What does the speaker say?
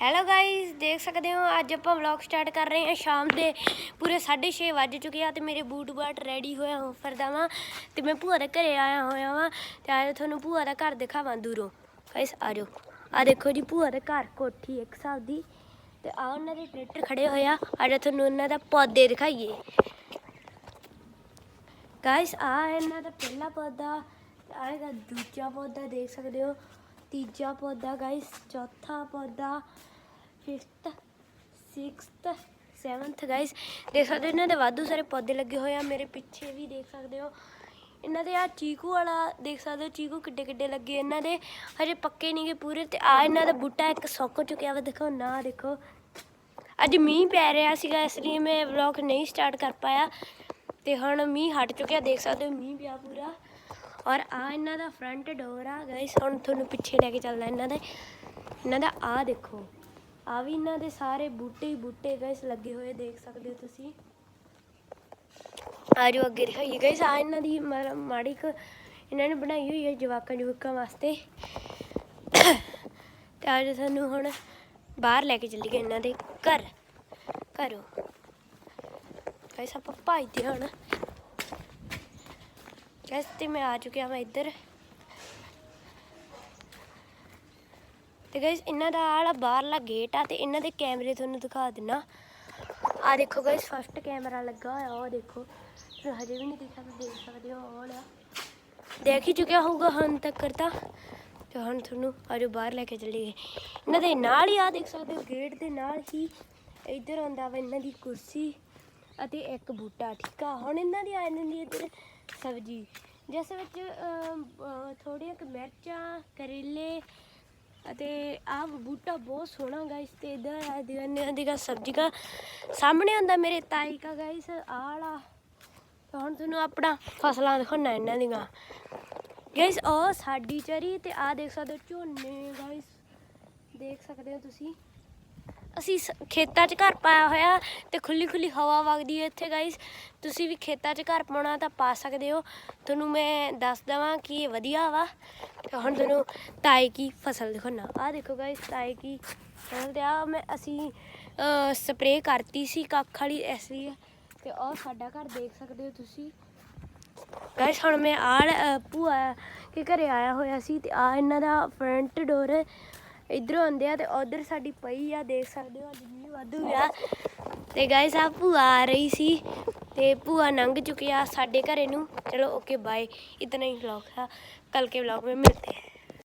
Hello guys ਦੇਖ ਸਕਦੇ ਹੋ, ਅੱਜ ਆਪਾਂ ਵਲੌਗ ਸਟਾਰਟ ਕਰ ਰਹੇ ਹਾਂ ਸ਼ਾਮ ਦੇ। ਪੂਰੇ 6:30 ਵੱਜ ਚੁੱਕੇ ਆ ਤੇ ਮੇਰੇ ਬੂਟ ਬਾਟ ਰੈਡੀ ਹੋਇਆ ਹੋ ਫਿਰਦਾ ਵਾਂ। ਤੇ ਮੈਂ ਭੂਆ ਦੇ ਘਰੇ ਆਇਆ ਹੋਇਆ ਵਾਂ ਤੇ ਅੱਜ ਤੁਹਾਨੂੰ ਭੂਆ ਦਾ ਘਰ ਦਿਖਾਵਾਂ ਦੂਰੋਂ। ਗਾਇਸ ਆ ਜਾਓ। ਆ ਦੇਖੋ ਜੀ, ਭੂਆ ਦੇ ਘਰ ਕੋਠੀ ਇੱਕ ਹਿਸਾਬ ਦੀ। ਤੇ ਆ ਉਹਨਾਂ ਦੇ ਟਰੈਕਟਰ ਖੜੇ ਹੋਇਆ ਅੱਜ ਤੁਹਾਨੂੰ ਉਹਨਾਂ ਦਾ ਪੌਦੇ ਦਿਖਾਈਏ। ਗਾਇਸ ਆ ਇਹਨਾਂ ਦਾ ਪਹਿਲਾ ਪੌਦਾ ਆਏਗਾ ਦੂਜਾ ਪੌਦਾ, ਦੇਖ ਸਕਦੇ ਹੋ। ਤੀਜਾ ਪੌਦਾ ਗਾਇਸ ਚੌਥਾ ਪੌਦਾ ਫਿਫਥ ਸਿਕਸਥ ਸੈਵਨਥ ਗਾਇਸ ਦੇਖ ਸਕਦੇ ਹੋ, ਇਹਨਾਂ ਦੇ ਵਾਧੂ ਸਾਰੇ ਪੌਦੇ ਲੱਗੇ ਹੋਏ ਆ, ਮੇਰੇ ਪਿੱਛੇ ਵੀ ਦੇਖ ਸਕਦੇ ਹੋ। ਇਹਨਾਂ ਦੇ ਆ ਚੀਕੂ ਵਾਲਾ, ਦੇਖ ਸਕਦੇ ਹੋ, ਚੀਕੂ ਕਿੱਡੇ ਕਿੱਡੇ ਲੱਗੇ ਇਹਨਾਂ ਦੇ। ਹਜੇ ਪੱਕੇ ਨਹੀਂਗੇ ਪੂਰੇ ਤੇ ਆ ਇਹਨਾਂ ਦਾ ਬੂਟਾ ਇੱਕ ਸੁੱਕ ਚੁੱਕਿਆ ਵਾ, ਦੇਖੋ, ਨਾ ਦੇਖੋ। ਅੱਜ ਮੀਂਹ ਪੈ ਰਿਹਾ ਸੀਗਾ, ਇਸ ਲਈ ਮੈਂ ਵਲੌਗ ਨਹੀਂ ਸਟਾਰਟ ਕਰ ਪਾਇਆ। ਤੇ ਹੁਣ ਮੀਂਹ ਹਟ ਚੁੱਕਿਆ, ਦੇਖ ਸਕਦੇ ਹੋ, ਮੀਂਹ ਪਿਆ ਪੂਰਾ। ਔਰ ਆ ਇਹਨਾਂ ਦਾ ਫਰੰਟ ਡੋਰ ਆ ਗਾਇਸ ਹੁਣ ਤੁਹਾਨੂੰ ਪਿੱਛੇ ਲੈ ਕੇ ਚੱਲਦਾ ਇਹਨਾਂ ਦੇ। ਇਹਨਾਂ ਦਾ ਆ ਦੇਖੋ, ਆ ਵੀ ਇਹਨਾਂ ਦੇ ਸਾਰੇ ਬੂਟੇ ਹੀ ਬੂਟੇ ਗਾਇਸ ਲੱਗੇ ਹੋਏ, ਦੇਖ ਸਕਦੇ ਹੋ ਤੁਸੀਂ। ਆ ਜੋ ਅੱਗੇ ਦਿਖਾਈਏ ਗਾਇਸ ਆ ਇਹਨਾਂ ਦੀ ਮਾੜੀ ਕੁ ਇਹਨਾਂ ਨੇ ਬਣਾਈ ਹੋਈ ਹੈ ਜਵਾਕਾਂ ਜਵਾਕਾਂ ਵਾਸਤੇ। ਤੇ ਅੱਜ ਤੁਹਾਨੂੰ ਹੁਣ ਬਾਹਰ ਲੈ ਕੇ ਚੱਲੀਏ ਇਹਨਾਂ ਦੇ ਘਰ, ਘਰੋਂ। ਗਾਇਸ ਆਪਾਂ ਭੱਜਦੇ ਹਾਂ ਹੁਣ ਗਾਇਸ ਤੇ ਮੈਂ ਆ ਚੁੱਕਿਆ ਮੈਂ ਇੱਧਰ ਤੇ ਗਾਇਸ ਇਹਨਾਂ ਦਾ ਆਲਾ ਬਾਹਰਲਾ ਗੇਟ ਆ ਤੇ ਇਹਨਾਂ ਦੇ ਕੈਮਰੇ ਤੁਹਾਨੂੰ ਦਿਖਾ ਦਿੰਨਾ ਆ ਦੇਖੋ ਗਾਇਸ ਫਸਟ ਕੈਮਰਾ ਲੱਗਾ ਹੋਇਆ ਉਹ ਦੇਖੋ ਹਜੇ ਵੀ ਨਹੀਂ ਦਿਖਿਆ ਤੁਸੀਂ ਦੇਖ ਸਕਦੇ ਹੋ ਉਹ ਵਾਲਾ ਦੇਖ ਹੀ ਚੁੱਕਿਆ ਹੋਊਗਾ ਹੁਣ ਤੱਕ ਤਾਂ ਤੇ ਹੁਣ ਤੁਹਾਨੂੰ ਆਜੋ ਬਾਹਰ ਲੈ ਕੇ ਚੱਲੀਏ ਇਹਨਾਂ ਦੇ ਨਾਲ ਹੀ ਆ ਦੇਖ ਸਕਦੇ ਹੋ ਗੇਟ ਦੇ ਨਾਲ ਹੀ ਇੱਧਰ ਆਉਂਦਾ ਵਾ ਇਹਨਾਂ ਦੀ ਕੁਰਸੀ ਅਤੇ ਇੱਕ ਬੂਟਾ ਠੀਕ ਆ? ਹੁਣ ਇਹਨਾਂ ਦੀ ਆ ਜਾਂਦੀ ਇੱਧਰ ਸਬਜ਼ੀ। ਜਿਸ ਵਿੱਚ ਅਮ, ਥੋੜ੍ਹੀਆਂ ਕੁ ਮਿਰਚਾਂ ਕਰੇਲੇ ਅਤੇ ਆਹ ਬੂਟਾ ਬਹੁਤ ਸੋਹਣਾ ਗਾਇਸ ਤੇ। ਇਧਰ ਆ ਦਿਵਾਨੇ ਦੀ ਸਬਜ਼ੀ ਦਾ ਸਾਹਮਣੇ ਹੁੰਦਾ ਮੇਰੇ ਤਾਈ ਕਾ ਗਾਇਸ ਆਲਾ ਹੁਣ ਤੁਹਾਨੂੰ ਆਪਣਾ ਫਸਲਾਂ ਦਿਖਾਉਣਾ ਇਹਨਾਂ ਦੀਆਂ। ਗਾਇਸ ਉਹ ਸਾਡੀ ਚਰੀ ਤੇ ਆਹ ਦੇਖ ਸਕਦੇ ਹੋ ਝੋਨੇ ਗਾਇਸ ਦੇਖ ਸਕਦੇ ਹੋ ਤੁਸੀਂ। ਅਸੀਂ ਸ- ਖੇਤਾਂ 'ਚ ਘਰ ਪਾਇਆ ਹੋਇਆ ਤੇ ਖੁੱਲੀ ਖੁੱਲੀ ਹਵਾ ਵਗਦੀ ਹੈ ਇੱਥੇ ਗਾਇਸ ਤੁਸੀਂ ਵੀ ਖੇਤਾਂ 'ਚ ਘਰ ਪਾਉਣਾ ਤਾਂ ਪਾ ਸਕਦੇ ਹੋ। ਤੁਹਾਨੂੰ ਮੈਂ ਦੱਸ ਦਵਾਂ ਕਿ ਇਹ ਵਧੀਆ ਵਾ। ਤੇ ਹੁਣ ਤੁਹਾਨੂੰ ਤਾਏ ਕੀ ਫਸਲ ਦਿਖਾਉਣਾ। ਆ ਦੇਖੋ ਗਾਇਸ ਤਾਏ ਕੀ ਫਸਲ ਤੇ ਆ ਮੈਂ ਅਸੀਂ ਸਪਰੇਅ ਕਰਤੀ ਸੀ ਕੱਖ ਵਾਲੀ ਇਸ ਲਈ। ਤੇ ਆਹ ਸਾਡਾ ਘਰ ਦੇਖ ਸਕਦੇ ਹੋ ਤੁਸੀਂ। ਗਾਇਸ ਹੁਣ ਮੈਂ ਆ ਭੂਆ ਕੇ ਘਰੇ ਆਇਆ ਹੋਇਆ ਸੀ ਤੇ ਆ ਇਹਨਾਂ ਦਾ ਫਰੰਟ ਡੋਰ ਇਧਰੋਂ ਆਉਂਦੇ ਆ ਤੇ ਉਧਰ ਸਾਡੀ ਪਈ ਆ ਦੇਖ ਸਕਦੇ ਹੋ ਅੱਜ ਮੀਂਹ ਵਾਧੂ ਆ ਤੇ ਗਾਇਸ ਆ ਭੂਆ ਆ ਰਹੀ ਸੀ ਤੇ ਭੂਆ ਲੰਘ ਚੁੱਕੀ ਆ ਸਾਡੇ ਘਰੇ ਨੂੰ ਚਲੋ ਓਕੇ ਬਾਏ ਇਤਨਾ ਹੀ ਵਲੌਗ था कल के व्लॉग में मिलते हैं